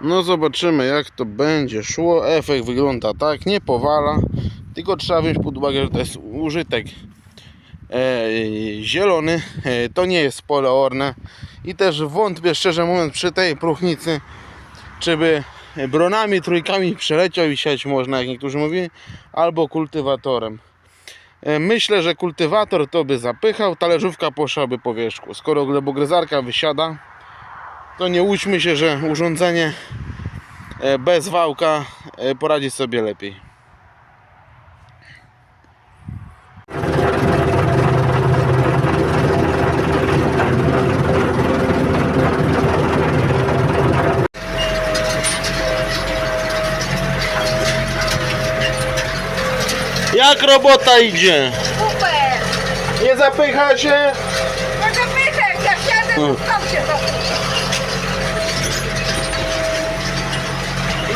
No zobaczymy jak to będzie szło. Efekt wygląda tak, nie powala. Tylko trzeba wziąć pod uwagę, że to jest użytek e, zielony. E, to nie jest pole orne. I też wątpię szczerze mówiąc przy tej próchnicy, czy by bronami, trójkami przeleciał i siać można, jak niektórzy mówili, albo kultywatorem. E, Myślę, że kultywator to by zapychał, talerzówka poszłaby po wierzchu. Skoro glebogryzarka wysiada, to nie łudźmy się, że urządzenie e, bez wałka e, poradzi sobie lepiej. Jak robota idzie? Super! Nie zapycha się? No zapytaj, jak jadę, Mm. to tam się.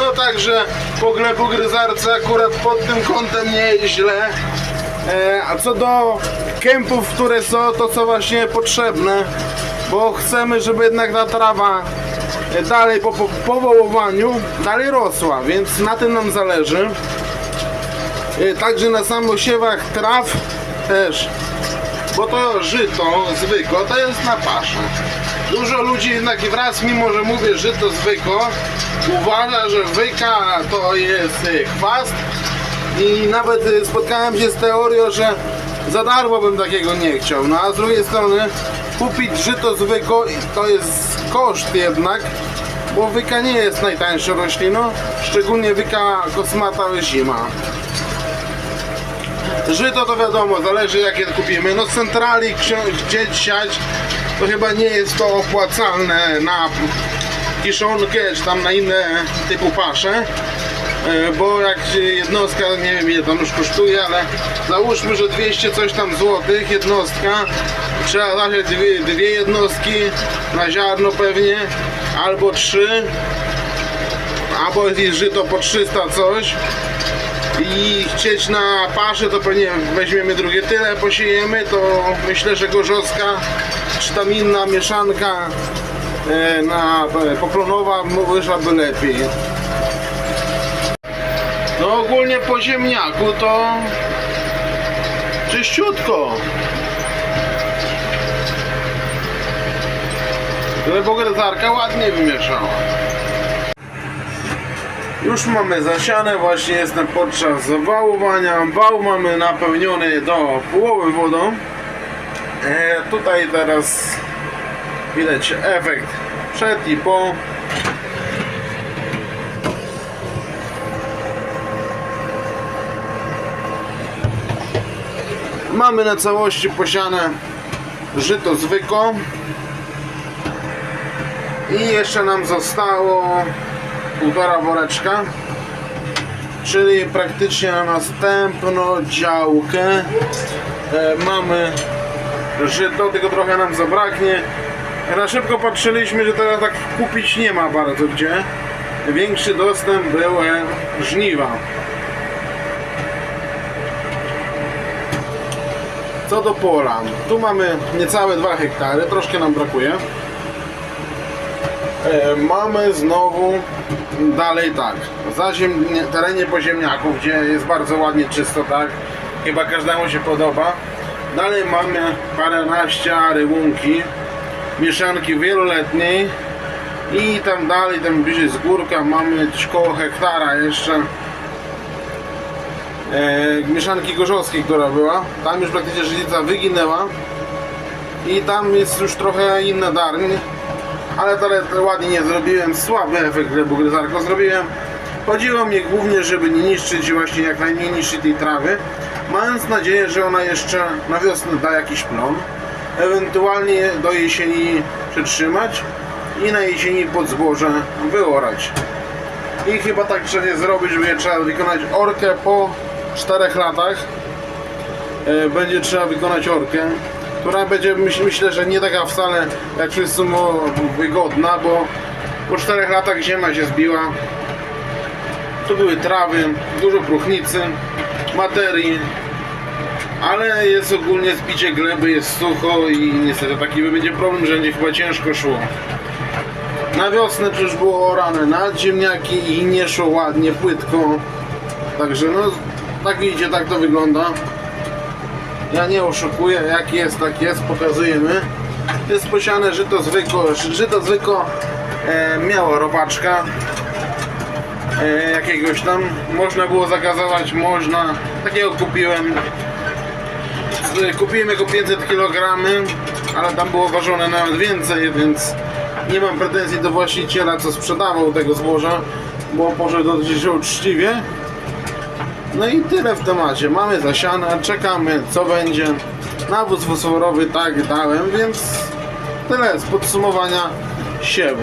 No także po glebogryzarce akurat pod tym kątem nie jest źle. E, a co do kępów, które są, to co właśnie potrzebne, bo chcemy, żeby jednak ta trawa dalej po, po, po wołowaniu dalej rosła, więc na tym nam zależy. E, także na samosiewach traw też, bo to żyto zwykłe, to jest na paszę. Dużo ludzi jednak wraz, mimo że mówię żyto zwykłe, uważa, że wyka to jest e, chwast i nawet e, spotkałem się z teorią, że za darmo bym takiego nie chciał. No a z drugiej strony kupić żyto zwykłe to jest koszt jednak, bo wyka nie jest najtańszą rośliną, szczególnie wyka kosmata zima. Żyto to wiadomo, zależy jakie kupimy. No centrali gdzie siać, to chyba nie jest to opłacalne na kiszonkę czy tam na inne typu pasze. E, Bo jak jednostka, nie wiem ile tam już kosztuje, ale załóżmy, że 200 coś tam złotych jednostka, trzeba zasiać dwie, dwie jednostki na ziarno pewnie, albo trzy, albo jest żyto po 300 coś i chcieć na paszę, to pewnie weźmiemy drugie tyle, posiejemy, to myślę, że gorzowska czy tam inna mieszanka e, na e, poplonowa wyszłaby lepiej. No ogólnie po ziemniaku to czyściutko. Glebogryzarka ładnie wymieszała. Już mamy zasiane, właśnie jestem podczas wałowania. Wał mamy napełniony do połowy wodą. E, tutaj teraz widać efekt przed i po. Mamy na całości posiane żyto zwykłe. I jeszcze nam zostało półtora woreczka czyli praktycznie na następną działkę e, mamy żyto, tylko trochę nam zabraknie. Na szybko patrzyliśmy, że teraz tak kupić nie ma bardzo gdzie. Większy dostęp były żniwa. Co do pola tu mamy niecałe 2 hektary, troszkę nam brakuje. E, Mamy znowu dalej tak, za ziem, terenie poziemniaków, gdzie jest bardzo ładnie czysto, tak, chyba każdemu się podoba. Dalej mamy paręnaście ary łunki, mieszanki wieloletniej. I tam dalej, tam bliżej z górka mamy gdzieś koło hektara jeszcze. E, mieszanki gorzowskiej, która była. Tam już praktycznie żylica wyginęła. I tam jest już trochę inna darń ale teraz ładnie nie zrobiłem, słaby efekt glebogryzarko zrobiłem. Chodziło mi głównie, żeby nie niszczyć właśnie jak najmniej niszczyć tej trawy, mając nadzieję, że ona jeszcze na wiosnę da jakiś plon, ewentualnie do jesieni przetrzymać i na jesieni pod zboże wyorać. I chyba tak trzeba zrobić, że trzeba wykonać orkę po 4 latach. E, Będzie trzeba wykonać orkę która będzie myśl, myślę, że nie taka wcale jak wszyscy wygodna, bo po 4 latach ziemia się zbiła. Tu były trawy, dużo próchnicy, materii, ale jest ogólnie zbicie gleby, jest sucho i niestety taki będzie problem, że będzie chyba ciężko szło. Na wiosnę przecież było orane na ziemniaki i nie szło ładnie, płytko. Także no, tak widzicie, tak to wygląda. Ja nie oszukuję, jak jest, tak jest, pokazujemy. Jest posiane żyto zwykłe, żyto zwykłe e, miało robaczka e, jakiegoś tam. Można było zagazować, można. Takiego kupiłem. Kupiłem jego 500 kg, ale tam było ważone nawet więcej, więc nie mam pretensji do właściciela, co sprzedawał tego zboża, bo poszedł dosyć uczciwie. No i tyle w temacie. Mamy zasiane, czekamy co będzie. Nawóz fosforowy tak dałem, więc tyle z podsumowania siewu.